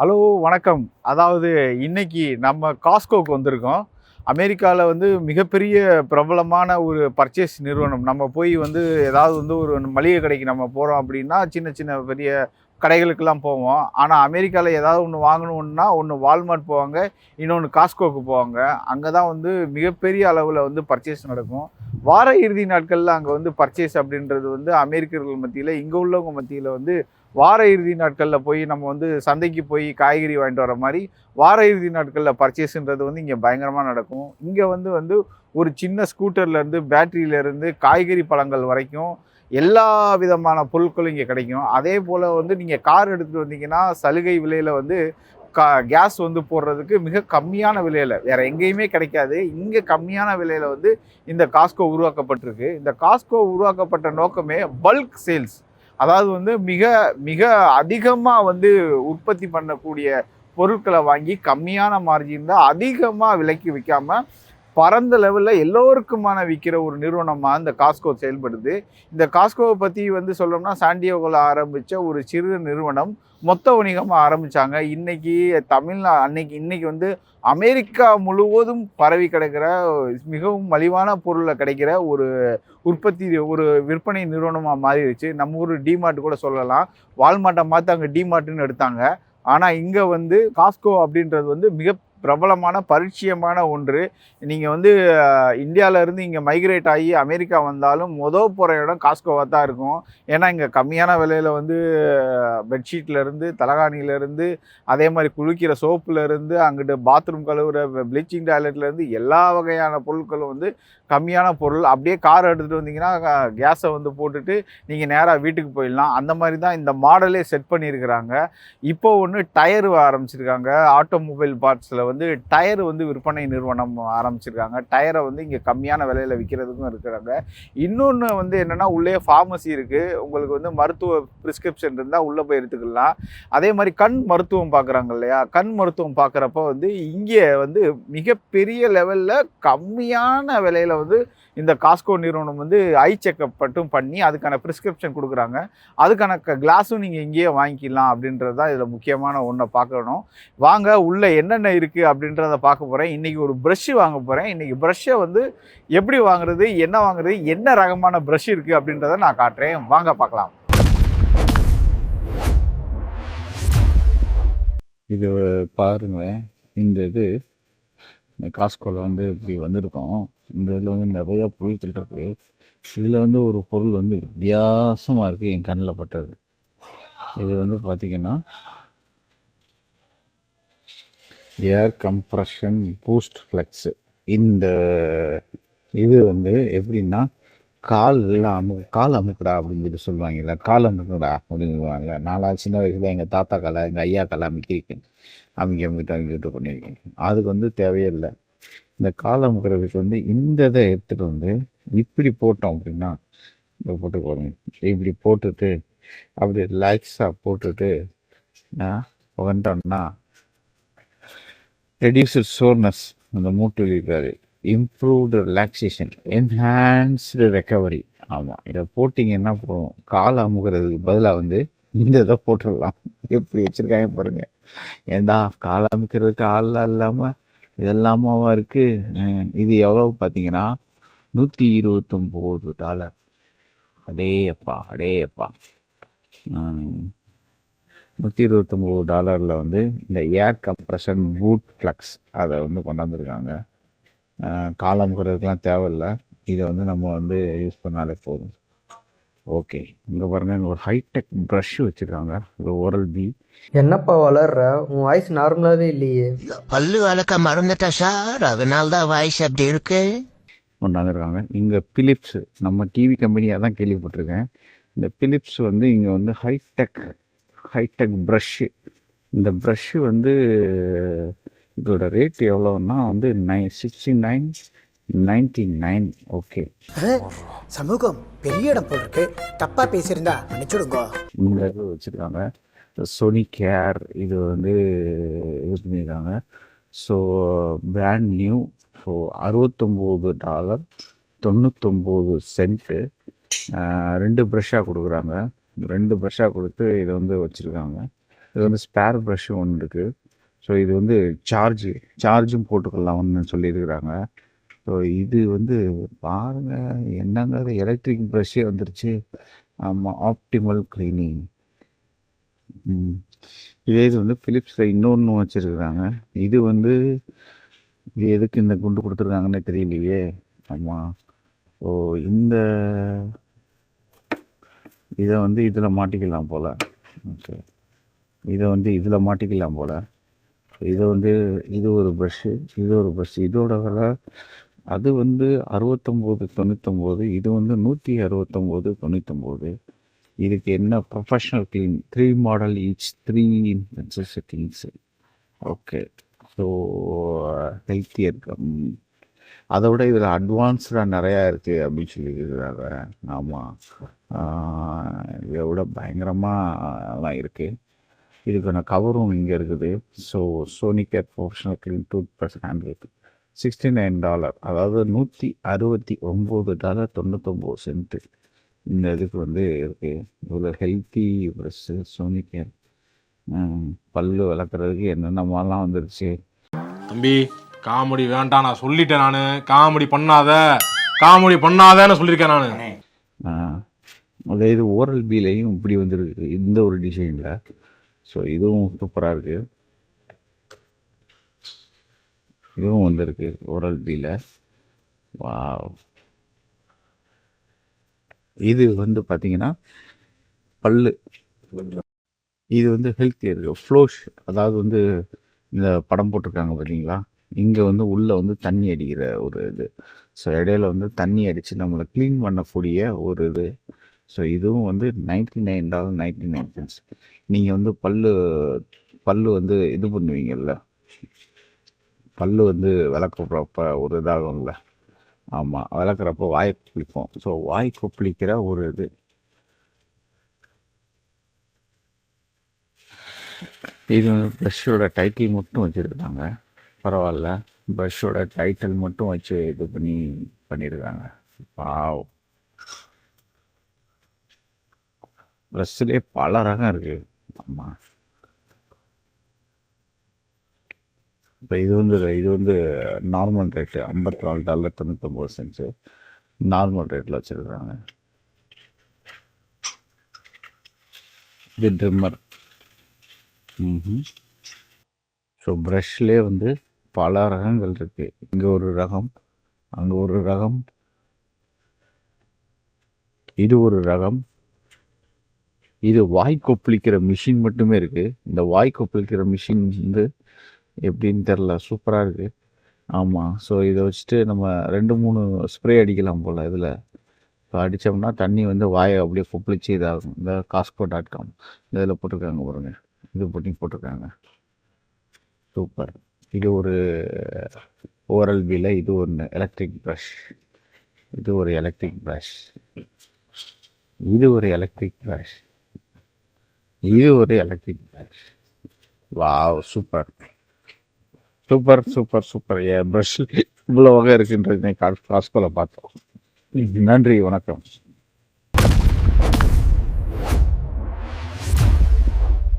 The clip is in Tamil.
ஹலோ வணக்கம். அதாவது இன்னைக்கு நம்ம காஸ்கோக்கு வந்திருக்கோம். அமெரிக்காவில் வந்து மிகப்பெரிய பிரபலமான ஒரு பர்ச்சேஸ் நிறுவனம். நம்ம போய் வந்து ஏதாவது வந்து ஒரு மளிகை கடைக்கு நம்ம போகிறோம் அப்படின்னா சின்ன சின்ன பெரிய கடைகளுக்கெல்லாம் போவோம். ஆனால் அமெரிக்காவில் ஏதாவது ஒன்று வாங்கணுன்னா ஒன்று வால்மார்ட் போவாங்க இன்னொன்று காஸ்கோக்கு போவாங்க. அங்கே தான் வந்து மிகப்பெரிய அளவில் வந்து பர்ச்சேஸ் நடக்கும். வார இறுதி நாட்களில் அங்கே வந்து பர்ச்சேஸ் அப்படின்றது வந்து அமெரிக்கர்கள் மத்தியில் இங்கே உள்ளவங்க மத்தியில் வந்து வார இறுதி நாட்களில் போய் நம்ம வந்து சந்தைக்கு போய் காய்கறி வாங்கிட்டு வர மாதிரி வார இறுதி நாட்களில் பர்ச்சேஸுன்றது வந்து இங்கே பயங்கரமாக நடக்கும். இங்கே வந்து வந்து ஒரு சின்ன ஸ்கூட்டர்லேருந்து பேட்டரியிலேருந்து காய்கறி பழங்கள் வரைக்கும் எல்லா விதமான பொருட்களும் இங்கே கிடைக்கும். அதே போல் வந்து நீங்கள் கார் எடுத்துகிட்டு வந்தீங்கன்னா சலுகை விலையில் வந்து கா கேஸ் வந்து போடுறதுக்கு மிக கம்மியான விலையில் வேறு எங்கேயுமே கிடைக்காது. இங்கே கம்மியான விலையில் வந்து இந்த காஸ்கோ உருவாக்கப்பட்டிருக்கு. இந்த காஸ்கோ உருவாக்கப்பட்ட நோக்கமே பல்க் சேல்ஸ் அதாவது வந்து மிக மிக அதிகமாக வந்து உற்பத்தி பண்ணக்கூடிய பொருட்களை வாங்கி கம்மியான மார்ஜின் தான் அதிகமாக விலைக்கு விற்காமல் பரந்த லெவலில் எல்லோருக்குமான விற்கிற ஒரு நிறுவனமாக இந்த காஸ்கோ செயல்படுது. இந்த காஸ்கோவை பற்றி வந்து சொல்லணும்னா சாண்டியோவில் ஆரம்பித்த ஒரு சிறு நிறுவனம் மொத்த வணிகமாக ஆரம்பித்தாங்க இன்றைக்கி தமிழ்நா அன்னைக்கு இன்றைக்கி வந்து அமெரிக்கா முழுவதும் பரவி கிடக்கிற மிகவும் மலிவான பொருளில் கிடைக்கிற ஒரு உற்பத்தி ஒரு விற்பனை நிறுவனமாக மாறிடுச்சு. நம்ம ஊர் டிமார்ட் கூட சொல்லலாம். வால்மார்ட்டை மாற்றி அங்கே டிமார்ட்டுன்னு எடுத்தாங்க. ஆனால் இங்கே வந்து காஸ்கோ அப்படின்றது வந்து மிக பிரபலமான பரிச்சயமான ஒன்று. நீங்கள் வந்து இந்தியாவிலேருந்து இங்கே மைக்ரேட் ஆகி அமெரிக்கா வந்தாலும் மொதல் போகிற இடம் காஸ்கோவாக தான் இருக்கும். ஏன்னா இங்கே கம்மியான விலையில் வந்து பெட்ஷீட்லேருந்து தலகாணியிலேருந்து அதே மாதிரி குளிக்கிற சோப்புலேருந்து அங்கிட்டு பாத்ரூம் கழுவுற ப்ளீச்சிங் டாய்லெட்லேருந்து எல்லா வகையான பொருட்களும் வந்து கம்மியான பொருள். அப்படியே கார் எடுத்துகிட்டு வந்தீங்கன்னா கேஸை வந்து போட்டுட்டு நீங்கள் நேராக வீட்டுக்கு போயிடலாம். அந்த மாதிரி தான் இந்த மாடலே செட் பண்ணியிருக்கிறாங்க. இப்போ ஒன்று டயர் ஆரம்பிச்சிருக்காங்க. ஆட்டோமொபைல் பார்ட்ஸில் வந்து டயர் வந்து விற்பனை நிறுவனம் ஆரம்பிச்சிருக்காங்க. டயரை வந்து இங்கே கம்மியான விலையில் விற்கிறதுக்கும் இருக்கிறாங்க. இன்னொன்று வந்து என்னென்னா உள்ளே ஃபார்மசி இருக்குது உங்களுக்கு வந்து மருத்துவ ப்ரிஸ்கிரிப்ஷன் இருந்தால் உள்ளே போய் எடுத்துக்கலாம். அதே மாதிரி கண் மருத்துவம் பார்க்குறாங்க இல்லையா? கண் மருத்துவம் பார்க்குறப்ப வந்து இங்கே வந்து மிகப்பெரிய லெவலில் கம்மியான விலையில் வந்து இந்த காஸ்கோ நிறுவனம் வந்து ஐ செக்கப் மட்டும் பண்ணி அதுக்கான ப்ரிஸ்கிரிப்ஷன் கொடுக்குறாங்க. அதுக்கான கிளாஸும் நீங்கள் இங்கேயே வாங்கிக்கலாம் அப்படின்றது தான் இதில் முக்கியமான ஒன்றை பார்க்கணும். வாங்க உள்ளே என்னென்ன இருக்குது அப்படின்றத பார்க்க போகிறேன் இன்றைக்கி ஒரு ப்ரஷ்ஷு வாங்க போகிறேன் இன்றைக்கி ப்ரஷ்ஷை வந்து எப்படி வாங்குறது என்ன வாங்குறது என்ன ரகமான ப்ரஷ் இருக்குது அப்படின்றத நான் காட்டுறேன். வாங்க பார்க்கலாம். இது பாருங்களேன். இந்த இது இந்த காஸ்கோவில் வந்து இப்படி வந்திருக்கோம். இந்த இதில் வந்து நிறைய பொருட்கள் இருக்கு. இதில் வந்து ஒரு பொருள் வந்து வித்தியாசமாக இருக்குது என் கண்ணில் பட்டது. இது வந்து பார்த்தீங்கன்னா ஏர் கம்ப்ரஷன் பூஸ்ட் ஃப்ளெக்ஸு இந்த இது வந்து எப்படின்னா கால் எல்லாம் அமு கால் அமுக்குடா அப்படின்னு சொல்லி சொல்லுவாங்கல்ல கால் அமுக்குடா அப்படின்னு சொல்லுவாங்க சின்ன வயசுல எங்கள் தாத்தா கலை எங்கள் ஐயா கலை அமுக்கியிருக்கேன் அமுக்கி அமுக்கிட்டு அமுக்கிட்டு பண்ணியிருக்கேன் அதுக்கு வந்து தேவையே இல்லை இந்த கால் அமுக்கிறதுக்கு வந்து இந்த இதை எடுத்துகிட்டு வந்து இப்படி போட்டோம் அப்படின்னா இப்போ போட்டு போடுங்க இப்படி போட்டுட்டு அப்படி ரிலாக்ஸாக போட்டுட்டு நான் வந்துட்டோம்னா ரெடியூஸ்டு சோர்னஸ் அந்த மூட்டு இருக்காது. இம்ப்ரூவ்டு ரிலாக்ஸேஷன் என்ஹான்ஸ்டு ரெக்கவரி ஆமாம் இதை போட்டிங்கன்னா போதும் கால் அமுகிறதுக்கு பதிலாக வந்து இந்த இதை போட்டுடலாம். எப்படி வச்சுருக்காங்க பாருங்க. ஏண்டா கால் அமுக்கிறதுக்கு ஆள் இல்லாமல் இதெல்லாமாவா இருக்குது இது எவ்வளோ பார்த்தீங்கன்னா நூற்றி இருபத்தொம்போது டாலர். அடே அப்பா அடே அப்பா நூற்றி இருபத்தொம்போது டாலரில் வந்து இந்த ஏர் கம்ப்ரஷன் பூட் ஃப்ளக்ஸ் அதை வந்து கொண்டாந்துருக்காங்க. காலம் குறதுக்கெலாம் தேவையில்ல. இதை வந்து நம்ம வந்து யூஸ் பண்ணாலே போதும். ஓகே இங்கே பாருங்க இங்க ஒரு ஹைடெக் ப்ரஷ் வச்சுருக்காங்க. ஒரு ஓரல் பி என்னப்பா வளர்ற? உன் வாய்ஸ் நார்மலாவே இல்லையே. பல்லு வளர்க்க மறந்துட்டா சார். அதனால தான் வாய்ஸ் அப்படி இருக்கு. கொண்டாந்துருக்காங்க. இங்கே பிலிப்ஸ் நம்ம டிவி கம்பெனியாக தான் கேள்விப்பட்டிருக்கேன். இந்த பிலிப்ஸ் வந்து இங்கே வந்து ஹைடெக் ஹைடெக் ப்ரஷ்ஷு இந்த ப்ரஷ்ஷு வந்து இதோட ரேட் எவ்வளோன்னா வந்து nine sixty nine ninety nine okay சமூகம் பெரிய இடம் போல் இருக்கு தப்பா பேசியிருந்தா மன்னிச்சுடுங்க. இந்த இது வச்சுருக்காங்க. சோனி கேர் இது வந்து இது பண்ணியிருக்காங்க. ஸோ பிராண்ட் நியூ ஸோ அறுபத்தொம்போது டாலர் தொண்ணூத்தொம்பது சென்ட்டு ரெண்டு ப்ரஷ்ஷாக கொடுக்குறாங்க. ரெண்டு ப்ரஷ்ஷாக கொடுத்து இதை வந்து வச்சுருக்காங்க. இது வந்து ஸ்பேர் ப்ரஷ்ஷும் ஒன்று இருக்குது ஸோ இது வந்து சார்ஜு சார்ஜும் போட்டுக்கலாம்னு சொல்லியிருக்கிறாங்க. ஸோ இது வந்து பாருங்க என்னங்க எலக்ட்ரிக் ப்ரஷ்ஷே வந்துருச்சு. ஆமாம் ஆப்டிமல் க்ளீனிங் இதே இது வந்து ஃபிலிப்ஸில் இன்னொன்று வச்சுருக்குறாங்க. இது வந்து இது எதுக்கு இந்த குண்டு கொடுத்துருக்காங்கன்னே தெரியலையே. ஆமாம் ஸோ இந்த இதை வந்து இதில் மாட்டிக்கலாம் போல். ஓகே இதை வந்து இதில் மாட்டிக்கலாம் போல். இதை வந்து இது ஒரு ப்ரஷ்ஷு இது ஒரு ப்ரஷ் இதோட விலை அது வந்து அறுபத்தொம்போது தொண்ணூத்தொம்போது. இது வந்து நூற்றி அறுபத்தொம்போது தொண்ணூத்தொம்போது. இதுக்கு என்ன professional clean three model each three intensities settings okay so ஹெல்த்தியாக இருக்கும். அதை விட இதில் அட்வான்ஸ்டாக நிறையா இருக்குது அப்படின்னு சொல்லியிருக்கிறாங்க. ஆமாம் இதை விட பயங்கரமாக இருக்குது இதுக்கான கவரும் இங்கே இருக்குது. So Sonicare professional clean tooth brush handle sixty nine dollar அதாவது நூற்றி அறுபத்தி ஒம்பது டாலர் தொண்ணூத்தொம்பது சென்ட்டு இந்த இதுக்கு வந்து இருக்குது இவ்வளோ ஹெல்த்தி ப்ரெஷ்ஷு சோனி கேர் பல்லு விளக்குறதுக்கு என்னென்னமாலாம் வந்துருச்சு. தம்பி காமெடி வேண்டாம். நான் சொல்லிட்டேன் நான். காமெடி பண்ணாத. காமெடி பண்ணாதன்னு சொல்லியிருக்கேன் நான். அதே இது ஓரல் பீலையும் இப்படி வந்துருக்கு. இந்த ஒரு டிசைனில் ஸோ இதுவும் சூப்பராக இருக்குது இதுவும் வந்திருக்கு ஓரல் பியில் வா இது வந்து பார்த்தீங்கன்னா பல்லு. இது வந்து ஹெல்த்தி இருக்குது ஃப்ளோஷ் அதாவது வந்து இந்த படம் போட்டிருக்காங்க பார்த்தீங்களா இங்கே வந்து உள்ளே வந்து தண்ணி அடிக்கிற ஒரு இது. ஸோ இடையில வந்து தண்ணி அடித்து நம்மளை க்ளீன் பண்ணக்கூடிய ஒரு இது. ஸோ இதுவும் வந்து ninety nine dollar ninety nine cents நீங்கள் வந்து பல்லு பல்லு வந்து இது பண்ணுவீங்கல்ல? பல்லு வந்து விளக்குறப்ப ஒரு இதாகும்ல? ஆமாம் விளக்குறப்போ வாய் கொப்பளிப்போம் ஸோ வாய் கொப்பளிக்கிற ஒரு இது. இது வந்து ப்ரஷ்ஷோட டைட்டில் மட்டும் வச்சுருக்காங்க. பரவாயில்ல. ப்ரஷ்ஷோட டைட்டில் மட்டும் வச்சு இது பண்ணி பண்ணியிருக்காங்க பாவ் ப்ரஷ்லேயே பல ரகம் இருக்கு. ஆமாம் இப்போ இது வந்து இது வந்து நார்மல் ரேட்டு ஐம்பத்தி நாலு டாலர் தொண்ணூத்தொம்பது சென்ட்ஸு நார்மல் ரேட்டில் வச்சுருக்குறாங்க இது ட்ரிம்மர் ம் ஸோ ப்ரஷ்லேயே வந்து பல ரகங்கள் இருக்குது இங்கே ஒரு ரகம் அங்கே ஒரு ரகம் இது ஒரு ரகம் இது வாய் கொப்பளிக்கிற மிஷின் மட்டுமே இருக்கு. இந்த வாய் கொப்பளிக்கிற மிஷின் வந்து எப்படின்னு தெரில சூப்பராக இருக்கு. ஆமாம் ஸோ இதை வச்சுட்டு நம்ம ரெண்டு மூணு ஸ்ப்ரே அடிக்கலாம் போல் இதில். இப்போ அடித்தோம்னா தண்ணி வந்து வாயை அப்படியே கொப்பளிச்சு இதாகும். இந்த காஸ்கோ டாட் காம் இதில் போட்டிருக்காங்க பாருங்க. இது பண்ணி போட்டிருக்காங்க. சூப்பர் இது ஒரு ஓரல் பில இது ஒன்று எலக்ட்ரிக் ப்ரஷ் இது ஒரு எலக்ட்ரிக் ப்ரஷ் இது ஒரு எலக்ட்ரிக் ப்ரஷ் இது ஒரு electric brush wow super super super super என் ப்ரஷ் இவ்வளோ வகை இருக்குன்றது காஸ்கோவில் பார்த்தோம். நன்றி வணக்கம்.